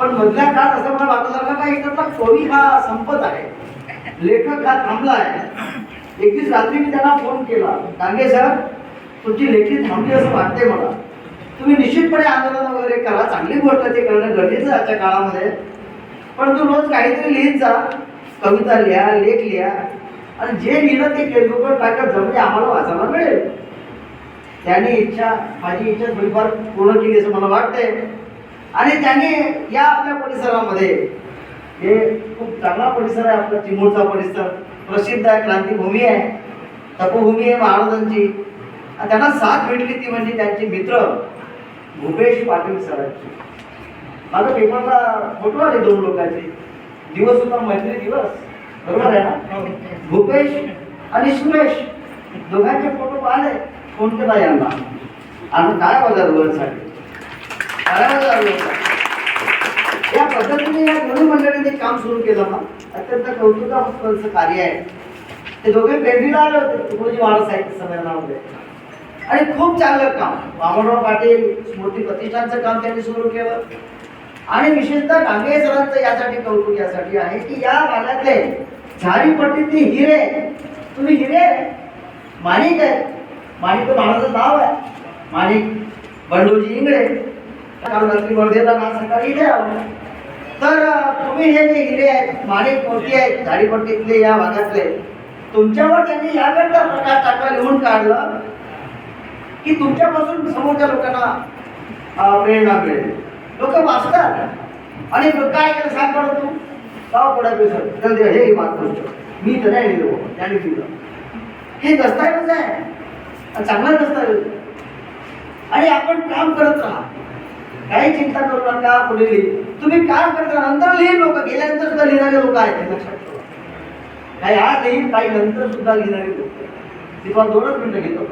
पण मधल्या काळात असं मला वाटत लागलं का इथला कवी हा संपत आहे. लेखक हा थांबला आहे एक दिवस रात्री मी त्यांना फोन केला. डांगे सर तुमची लेखी थांबली असं वाटते मला. तुम्ही निश्चितपणे आंदोलन वगैरे करा. चांगली गोष्ट ते करणं गरजेचं आजच्या काळामध्ये. पण तू रोज काहीतरी लिहित जा. कविता लिहा लेख लिहा. आणि जे लिहिलं ते फेसबुकवर टाकत जमते आम्हाला वाचायला मिळेल. त्याने इच्छा माझी इच्छा थोडीफार पूर्ण केली असं मला वाटतंय. आणि त्याने या आपल्या परिसरामध्ये हे खूप चांगला परिसर आहे आपला चिमूरचा परिसर. प्रसिद्ध आहे क्रांतीभूमी आहे तपोभूमी आहे महाराजांची. आणि त्यांना साथ भेटली ती म्हणजे त्यांचे मित्र भूपेश पाटील सरांची. माझा पेपरला फोटो आले दोन लोकांचे. दिवस होता मैत्री दिवस. बरोबर आहे ना? भूपेश आणि सुरेश दोघांचे फोटो पाहिले फोन केला यांना? आणि काय बाजार वरसाठी? काय या पद्धतीने या दोन्ही मंडळींनी काम सुरू केलं ना अत्यंत कौतुकास्पद कार्य आहे. ते दोघे पेंडीला आले होते. तुकोजी महाराज साहित्य संमेलनामध्ये आणि खूप चांगलं काम. वामनराव पाटील स्मृती प्रतिष्ठानचं काम त्यांनी सुरू केलं. आणि विशेषतः डांगे सरांचं यासाठी कौतुक यासाठी आहे की या भागातले झाडीपट्टीतले हिरे. तुम्ही हिरे माणिक आहे. माणिक तर महाराजाचं नाव आहे. माणिक बंडोजी इंगळे. काल रात्री वर्धेला ना सकाळी तर तुम्ही हे जे हिरे आहेत माणिक मोती आहेत झाडीपट्टीतले या भागातले तुमच्यावर त्यांनी याकरता प्रकाश टाकला लिहून काढलं की तुमच्यापासून समोरच्या लोकांना प्रेरणा मिळेल. लोक वाचतात. आणि काय केलं सांग बरं तू. का पुढे पेसर हे बात गोष्ट. मी तर नाही लिहिलो त्याने लिहिलं. हे दस्तावेज आहे. चांगला दस्तावेज आणि आपण काम करत राहा. काही चिंता करू नका पुढे लिहि. तुम्ही काम करत नंतर लिहिल लोक. गेल्यानंतर सुद्धा लिहिणारे लोक आहेत लक्षात ठेवा. काही आज लिहिल काही नंतर सुद्धा लिहिणारे लोक मी दोनच मिनिटं घेतो.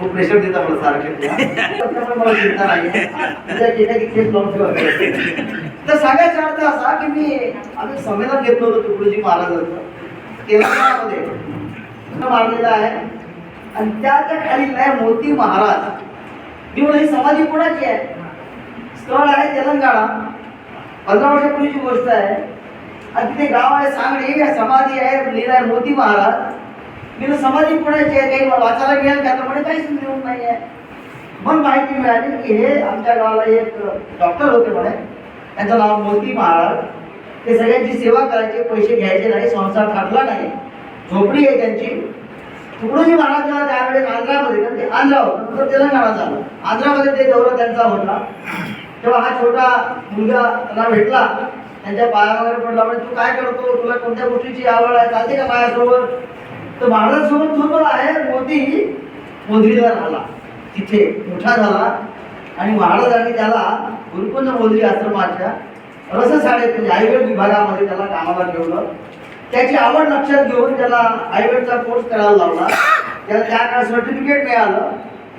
खूप प्रेशर देता मला सारखे. मला चिंता नाही. म्हणजे तर सांगायचा अर्थ असा की मी आम्ही संमेलन घेतलं होतं तुकडोजी महाराजांचं. तेलंगणामध्ये. मांडलेलं आहे. आणि त्याच्याखाली नाही मोती महाराज. मी ही समाधी कोणाची आहे? स्थळ आहे तेलंगणा. पंधरा वर्षापूर्वीची गोष्ट आहे. आणि तिथे गाव आहे सांगली. समाधी आहे. लिहिलं आहे मोती महाराज. मी समाधी कोणाची आहे? काही वाचायला मिळेल का? तर म्हणे काहीच मिळून नाही आहे. मग माहिती मिळाली की हे आमच्या गावाला एक डॉक्टर होते म्हणे. त्यांचं नाव मोती महाराज. ते सगळ्यांची सेवा करायचे पैसे घ्यायचे नाही संसार थाटला नाही. झोपडी आहे त्यांची. तुकडोजी महाराज त्यावेळेस आंध्रामध्ये कारण ते आंध्रा होतं नंतर तेलंगणा झालं आंध्रामध्ये ते दौरा त्यांचा होता. तेव्हा हा छोटा मुलगा त्यांना भेटला. त्यांच्या पायावर पडला. म्हणजे तू काय करतो? तुला कोणत्या गोष्टीची आवड आहे? चालते का पायासोबत तर महाराजांसोबत सोबत आहे. मोदी मोदरीला राहिला. तिथे मोठा झाला. आणि महाराजांनी त्याला गुरुकुंज मोदरी आश्रमाच्या रसशाळेत म्हणजे आयुर्वेद विभागामध्ये त्याला कामाला ठेवलं. त्याची आवड लक्षात घेऊन त्याला आयुर्वेदचा कोर्स करायला लावला. त्याला त्या काळात सर्टिफिकेट मिळालं.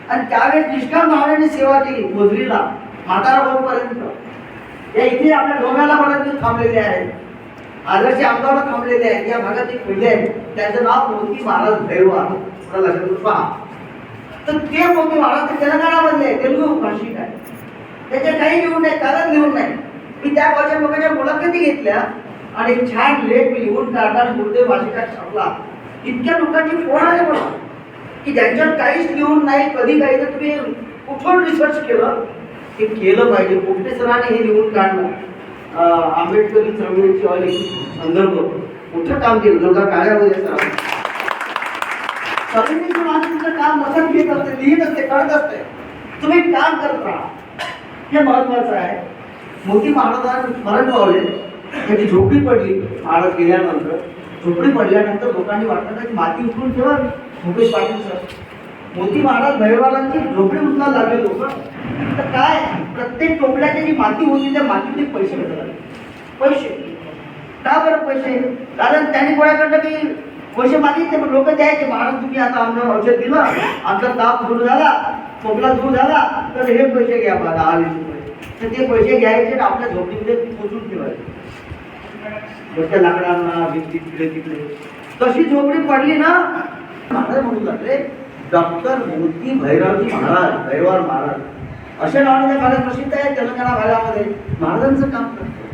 आणि त्यावेळेस निष्काम भावनेने सेवा केली मजुरीला म्हातारा भाऊपर्यंत या इथे आपल्या डोंगराला पर्यंत थांबलेले आहेत. आदर्श आमदारला थांबलेले आहेत. या भागात एक पहिले आहेत. त्याचं नाव मोती महाराज भैरवा थोडं लक्षात पहा. तर ते मोती महाराज ते तेलंगणामधले आहे, तेलुगू भाषिक आहे त्याचे काही लिहून नाही कारण लिहून नाही. मी त्या गावच्या लोकांच्या मुलाखती घेतल्या. आणि छान लेख मी लिहून काढणार गुरुदेव भाषिकात छापला इतक्या लोकांची फोन आले मला की ज्यांच्यात काहीच लिहून नाही कधी काही तर तुम्ही कुठून रिसर्च केलं? हे केलं पाहिजे. कुठे सरांनी हे लिहून काढलं? आंबेडकरी चळवळीची वाली संदर्भ. मोठं काम केलं. जोगा काळ्यामध्ये सरांनी सगळ्यांनी आज तुमचं काम मदत घेत असते लिहित असते कळत असते. तुम्ही काम करत. राहा हे महत्वाचं आहे. मोती महाराजांना मरण पावले त्याची झोपडी पडली महाराज गेल्यानंतर. झोपडी पडल्यानंतर लोकांनी वाटलं की माती उचलून ठेवावी. मुकेश पाटील सर मोती महाराज भैरवालांची झोपडी उचलायला लागले लोक. तर काय? प्रत्येक टोपल्याची जी माती होती त्या मातीतले पैसे भेटत पैसे. का बरं पैसे? कारण त्यांनी कोणाकडनं काही पैसे मागितले? पण लोक द्यायचे. महाराज तुम्ही आता आमचं औषध दिलं. आमचा ताप दूर झाला. खोकला दूर झाला. तर हे पैसे घ्या बा दहा वीस रुपये. तर ते पैसे घ्यायचे आणि आपल्या झोपडीमध्ये पोचून ठेवायचे. मोठ्या लाकडांना भिंती तिकडे तिकडे. तशी झोपडी पडली ना महाराज म्हणून लागले डॉक्टर मोती भैरवजी महाराज भैरवार महाराज. अशा नावाने त्या भागात प्रसिद्ध आहे तेलंगणा भागामध्ये. महाराजांचं काम करतो.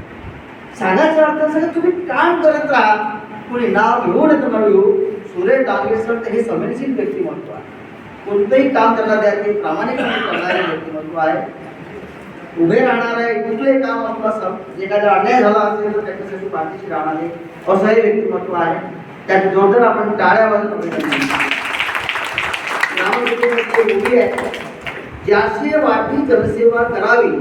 सांगायचं अर्थ असं तुम्ही काम करत राहा कोणी नाव घेऊ नका नाव घेऊ सुरेश डांगेसर हे संवेदनशील व्यक्तिमत्व आहे. कोणतंही काम त्यांना द्या ते प्रामाणिकपणे करणारे व्यक्तिमत्व आहे. उभे राहणार आहे कुठलंही काम आपलं असं एखादा अन्याय झाला असेल तर त्याच्यासाठी पाठीशी राहणारे असं हे व्यक्तिमत्व आहे. त्यात जोरदार आपण टाळ्या म्हणजे उभी आहे. ज्याचे वाटी जनसेवा करावी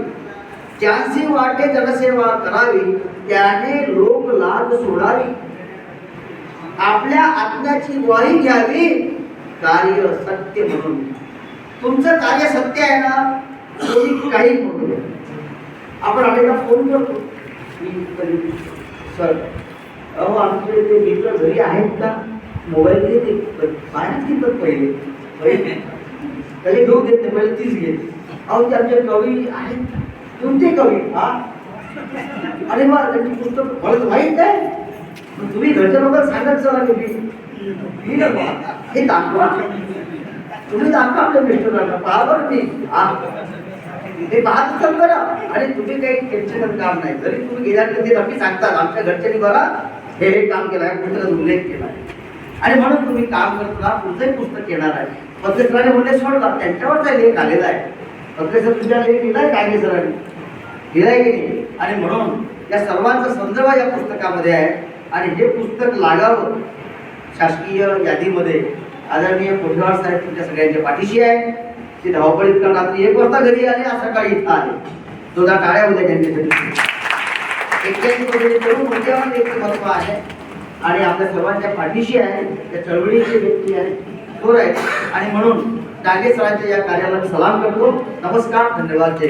ज्याचे वाटे जनसेवा करावी त्याने लोक लाज सोडावी. आपल्या आत्म्याची ग्वाही घ्यावी. कार्य सत्य म्हणून. तुमचं कार्य सत्य आहे ना? कोणी काही म्हणू आपण अनेकदा फोन करतो मी कधी सर अहो आमचे ते मित्र घरी आहेत का? मोबाईल घेते पाण्यात घेतात पहिले. पहिले पहिले घेऊ देत नाही पहिले तीच घेत. अहो ते आमचे कवी आहेत कोणते कवी? हा? अरे वा त्यांची पुस्तक मला तर माहीत आहे. तुम्ही घरच्या लोकांना सांगत चला मी नको. हे दाखवा. तुम्ही दाखवा आपल्या मिस्टरांना पहा बरं मी. ते पाहत असाल बरं आणि तुम्ही काही टेन्शन काम नाही. जरी तुम्ही गेल्यानंतर ते नक्की सांगतात. आमच्या घरच्यांनी बघा हे हे काम केलं आहे पुस्तकात उल्लेख केला आहे आणि म्हणून तुम्ही काम करताना पुढचंही पुस्तक येणार आहे पत्रकाराने म्हणले सोडला त्यांच्यावरचा लेख आलेला आहे. पत्रेसर तुझ्या लेख लिहिलाय कांगे सरांनी? लिहिलाय की नाही? आणि म्हणून या सर्वांचा संदर्भ या पुस्तकामध्ये आहे. आणि हे पुस्तक लागावं शासकीय यादीमध्ये. आदरणीय कोठेवार साहेब तुमच्या सगळ्यांच्या पाठीशी आहे. ते धावपळीत कारण रात्री एक वाजता घरी आले आज सकाळी इथं आले. दोघा टाळ्या होत्या त्यांच्यासाठी. एक्क्याऐंशी मध्ये तरुण मुद्द्यावर एक महत्त्व आहे. आणि आपल्या सर्वांच्या पाठीशी आहे त्या चळवळीचे व्यक्ती आहे. थोर आहे आणि म्हणून डांगे सरांच्या या कार्याला सलाम करतो. नमस्कार धन्यवाद. जय